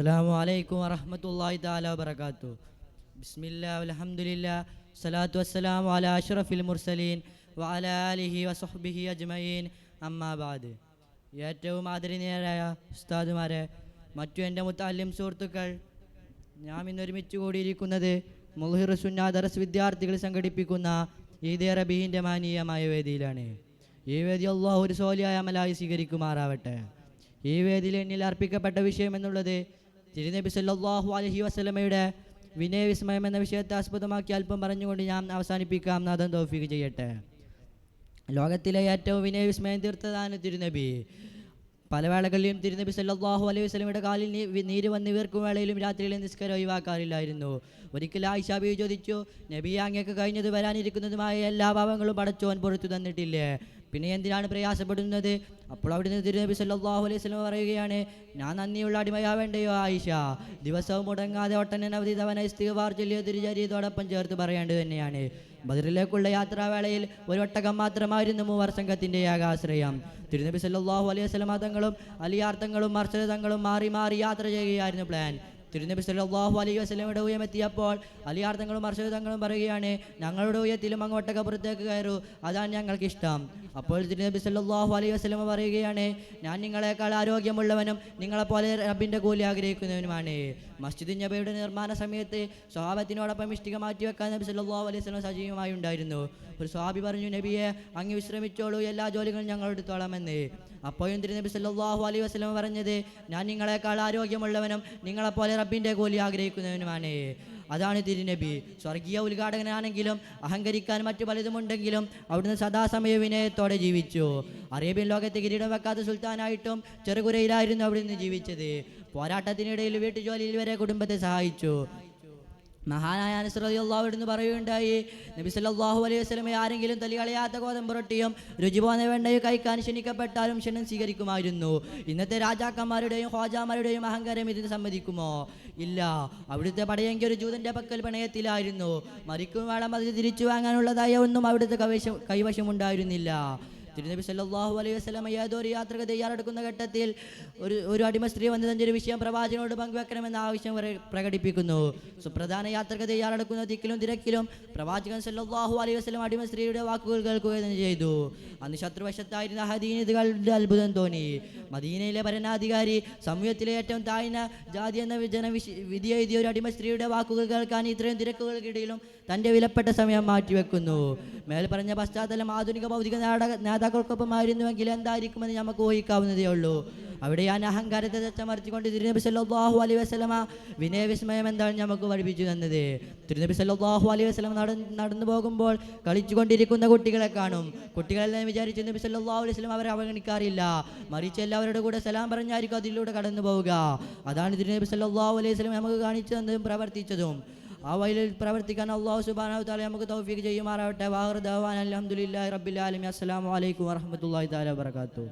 അസ്സലാമു അലൈക്കും വറഹമത്തല്ലാഹി താല വബർക്കാത്തു ബിസ്മില്ലാ അലഹമുല്ല സലാത്തു വസ്സലാം വാല അഷ്റഫിൽ മുർസലീൻ വാല അലിഹി വസഹ്ബിഹി അജ്മയീൻ അമ്മാബാദ് ഏറ്റവും ആദരണീയരായ ഉസ്താദുമാരെ മറ്റു എന്റെ മുത്താലിം സുഹൃത്തുക്കൾ ഞാൻ ഇന്ന് ഒരുമിച്ച് കൂടിയിരിക്കുന്നത് മുഹിർ സുന്നാ ദറസ് വിദ്യാർത്ഥികൾ സംഘടിപ്പിക്കുന്ന ഈദ് റബീഹിന്റെ മാനീയമായ വേദിയിലാണ്. ഈ വേദി അള്ളാഹു ഒരു സോലിയായ അമലായി സ്വീകരിക്കുമാറാവട്ടെ. ഈ വേദിയിൽ എന്നിൽ അർപ്പിക്കപ്പെട്ട വിഷയം എന്നുള്ളത് തിരുനബി സല്ലല്ലാഹു അലൈഹി വസല്ലമയുടെ വിനയവിസ്മയം എന്ന വിഷയത്തെ ആസ്പദമാക്കി അല്പം പറഞ്ഞുകൊണ്ട് ഞാൻ അവസാനിപ്പിക്കാം. നാഥൻ തൗഫീഖ് ചെയ്യട്ടെ. ലോകത്തിലെ ഏറ്റവും വിനയവിസ്മയം തീർത്തതാണ് തിരുനബി. പല വേളകളിലും തിരുനബി സല്ലാഹു അലൈഹി വസ്ലമിയുടെ കാലിൽ നീര് വന്ന് വീർക്കും വേളയിലും രാത്രിയിലെ നിസ്കാരം ഒഴിവാക്കാറില്ലായിരുന്നു. ഒരിക്കൽ ആയിഷാബി ചോദിച്ചു നബി അങ്ങേക്ക് കഴിഞ്ഞത് വരാനിരിക്കുന്നതുമായ എല്ലാ ഭാവങ്ങളും പടച്ചോൻ പുറത്തു തന്നിട്ടില്ലേ? പിന്നെ എന്തിനാണ് പ്രയാസപ്പെടുന്നത്? അപ്പോൾ അവിടുന്ന് തിരുനബി സല്ലാഹു അലൈഹി സ്വലം പറയുകയാണ് ഞാൻ നന്ദിയുള്ള അടിമയാവേണ്ടയോ ആയിഷ? ദിവസവും മുടങ്ങാതെ ഒട്ടനവധി തവണ ഇസ്തികവാർ ചൊല്ലിയ തിരുചരിയതോടൊപ്പം ചേർത്ത് പറയേണ്ടത് തന്നെയാണ്. ബദറിലേക്കുള്ള യാത്രാവേളയിൽ ഒരു ഒട്ടകം മാത്രമായിരുന്നു മൂവർ സംഘത്തിന്റെ ഏകാശ്രയം തിരുനബി സല്ലാഹു അലൈഹി വസല്ലം തങ്ങളും അലിയാർ തങ്ങളും മർസദ തങ്ങളും മാറി മാറി യാത്ര ചെയ്യുകയായിരുന്നു പ്ലാൻ തിരുനബി സല്ലാഹു അലൈഹി വസ്ലമയുടെ ഉയമെത്തിയപ്പോൾ അലിയാർ തങ്ങളും മർസദ തങ്ങളും പറയുകയാണ് ഞങ്ങളുടെ ഉയത്തിലും അങ്ങോട്ടൊക്കെ പുറത്തേക്ക് കയറൂ. അതാണ് ഞങ്ങൾക്ക് ഇഷ്ടം അപ്പോൾ തിരുനബി സല്ലല്ലാഹു അലൈഹി വസ്ലമ പറയുകയാണ് ഞാൻ നിങ്ങളെക്കാൾ ആരോഗ്യമുള്ളവനും നിങ്ങളെപ്പോലെ റബ്ബിന്റെ കൂലി ആഗ്രഹിക്കുന്നവനുമാണ്. മസ്ജിദ് നബിയുടെ നിർമ്മാണ സമയത്ത് സ്വഭാവത്തിനോടൊപ്പം ഇഷ്ടിക മാറ്റി വെക്കാൻ നബി സല്ലാഹു അലൈഹി വസ്ലം സജീവമായി ഉണ്ടായിരുന്നു. ഒരു സ്വാബി പറഞ്ഞു നബിയെ അങ്ങ് വിശ്രമിച്ചോളൂ എല്ലാ ജോലികളും ഞങ്ങൾ എടുത്തോളാമെന്ന്. അപ്പോഴും തിരുനബി സല്ലാഹു അലൈഹി വസ്ലം പറഞ്ഞത് ഞാൻ നിങ്ങളെക്കാൾ ആരോഗ്യമുള്ളവനും നിങ്ങളെപ്പോലെ റബ്ബിന്റെ കൂലി ആഗ്രഹിക്കുന്നവനുമാണ്. അതാണ് തിരുനബി. സ്വർഗീയ ഉദ്ഘാടകനാണെങ്കിലും അഹങ്കരിക്കാൻ മറ്റു പലതുമുണ്ടെങ്കിലും അവിടുന്ന് സദാസമയ വിനയത്തോടെ ജീവിച്ചു. അറേബ്യൻ ലോകത്ത് കിരീടം വെക്കാത്ത സുൽത്താനായിട്ടും ചെറുകുരയിലായിരുന്നു അവിടുന്ന് ജീവിച്ചത്. പോരാട്ടത്തിനിടയിൽ വീട്ടുജോലിയിൽ വരെ കുടുംബത്തെ സഹായിച്ചു. മഹാനായ അനുസൃതിയുള്ള എന്ന് പറയുകയുണ്ടായി നബി സല്ലല്ലാഹു അലൈഹി വസ്ലമെ ആരെങ്കിലും തലികളയാത്ത ഗോതമ്പ് റൊട്ടിയും രുചി പോന്ന വെണ്ണയും കഴിക്കാൻ ക്ഷണിക്കപ്പെട്ടാലും ക്ഷണം സ്വീകരിക്കുമായിരുന്നു. ഇന്നത്തെ രാജാക്കന്മാരുടെയും ഹോജാമാരുടെയും അഹങ്കാരം ഇതിന് സമ്മതിക്കുമോ? ഇല്ല. അവിടുത്തെ പടയെങ്കിൽ ഒരു ജൂതന്റെ പക്കൽ പണയത്തിലായിരുന്നു. മരിക്കും വേണം അത് തിരിച്ചു വാങ്ങാനുള്ളതായ ഒന്നും അവിടുത്തെ കൈവശം കൈവശമുണ്ടായിരുന്നില്ല. തിരുനബി സല്ലാഹു അലൈഹി വസല്ലം ഒരു യാത്രയ്ക്ക് തയ്യാറെടുക്കുന്ന ഘട്ടത്തിൽ ഒരു ഒരു അടിമ സ്ത്രീ വന്ന് വിഷയം പ്രവാചകനോട് പങ്കുവെക്കണമെന്ന ആവശ്യം പ്രകടിപ്പിക്കുന്നു. സുപ്രധാന യാത്രയ്ക്ക് തയ്യാറെടുക്കുന്ന തിക്കിലും തിരക്കിലും പ്രവാചകൻ സല്ലാഹു അലൈഹി വസല്ലം അടിമ സ്ത്രീയുടെ വാക്കുകൾ കേൾക്കുക തന്നെ ചെയ്തു. അന്ന് ശത്രുവശത്തായിരുന്ന ഹദീനിതുകളുടെ അത്ഭുതം തോന്നി. മദീനയിലെ ഭരണാധികാരി സമൂഹത്തിലെ ഏറ്റവും താഴ്ന്ന ജാതി എന്ന ജനവിശി വിധി എഴുതിയ ഒരു അടിമ സ്ത്രീയുടെ വാക്കുകൾ കേൾക്കാൻ ഇത്രയും തിരക്കുകൾക്കിടയിലും തന്റെ വിലപ്പെട്ട സമയം മാറ്റിവെക്കുന്നു. മേൽ പറഞ്ഞ പശ്ചാത്തലം ആധുനിക ഭൗതിക നാടക നേതാക്കൾക്കൊപ്പമായിരുന്നുവെങ്കിൽ എന്തായിരിക്കുമെന്ന് നമുക്ക് ഊഹിക്കാവുന്നതേ ഉള്ളൂ. അവിടെ ഞാൻ അഹങ്കാരത്തെ ചമർത്തിക്കൊണ്ട് തിരുനബി സല്ലല്ലാഹു അലൈഹി വസല്ലമ വിനയവിസ്മയം എന്താണ് നമുക്ക് പഠിപ്പിച്ചു തന്നത്? തിരുനബി സല്ലാഹു അലൈ വസ്ലം നട നടന്നു പോകുമ്പോൾ കളിച്ചുകൊണ്ടിരിക്കുന്ന കുട്ടികളെ കാണും. കുട്ടികളെല്ലാം വിചാരിച്ചു നബി സല്ലാഹു അലൈഹി വസല്ലം അവരെ അവഗണിക്കാറില്ല. മറിച്ച് എല്ലാവരുടെ കൂടെ സലാം പറഞ്ഞായിരിക്കും അതിലൂടെ കടന്നു പോവുക അതാണ് തിരുനബി സല്ലാഹു അലൈഹി വസല്ലം നമുക്ക് കാണിച്ചു തന്നതും പ്രവർത്തിച്ചതും. ആ വഴിയിൽ പ്രവർത്തിക്കാൻ അള്ളാഹു സുബാനു തആല നമുക്ക് തൗഫീഖ് ചെയ്യുമാറാവട്ടെ. വാഹർ ദവാൻ അൽഹംദുലില്ലാഹി റബ്ബിൽ ആലമീൻ. അസ്സലാമു അലൈക്കും വർക്കാത്തു